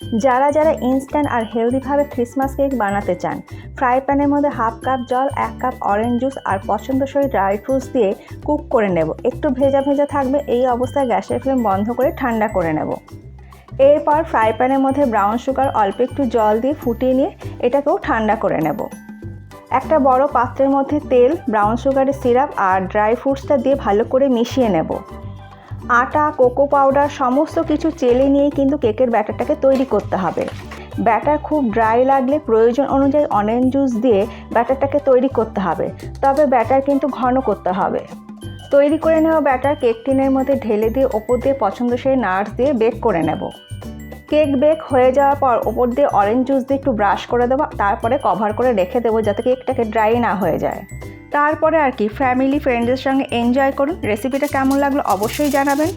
যারা যারা ইনস্ট্যান্ট আর হেলদিভাবে ক্রিসমাস কেক বানাতে চান ফ্রাই প্যানের মধ্যে হাফ কাপ জল, এক কাপ অরেঞ্জ জুস আর পছন্দসই ড্রাই ফ্রুটস দিয়ে কুক করে নেব। একটু ভেজা ভেজা থাকবে, এই অবস্থায় গ্যাসের ফ্লেম বন্ধ করে ঠান্ডা করে নেব। এরপর ফ্রাই প্যানের মধ্যে ব্রাউন সুগার অল্প একটু জল দিয়ে ফুটিয়ে নিয়ে এটাকেও ঠান্ডা করে নেব। একটা বড় পাত্রের মধ্যে তেল ব্রাউন সুগারের সিরাপ আর ড্রাই ফ্রুটসটা দিয়ে ভালো করে মিশিয়ে নেব। আটা, কোকো পাউডার সমস্ত কিছু চেলে নিয়ে কিন্তু কেকের ব্যাটারটাকে তৈরি করতে হবে। ব্যাটার খুব ড্রাই লাগলে প্রয়োজন অনুযায়ী অরেঞ্জ জুস দিয়ে ব্যাটারটাকে তৈরি করতে হবে। তবে ব্যাটার কিন্তু ঘন করতে হবে। তৈরি করে নেওয়া ব্যাটার কেক টিনের মধ্যে ঢেলে দিয়ে ওপর দিয়ে পছন্দসই নাটস দিয়ে বেক করে নেব। কেক বেক হয়ে যাওয়ার পর ওপর দিয়ে অরেঞ্জ জুস দিয়ে একটু ব্রাশ করে দেবো, তারপরে কভার করে রেখে দেবো যাতে কেকটাকে ড্রাই না হয়ে যায়। তারপরে আর কি ফ্যামিলি ফ্রেন্ডদের সঙ্গে এনজয় করুন। রেসিপিটা কেমন লাগল অবশ্যই জানাবেন।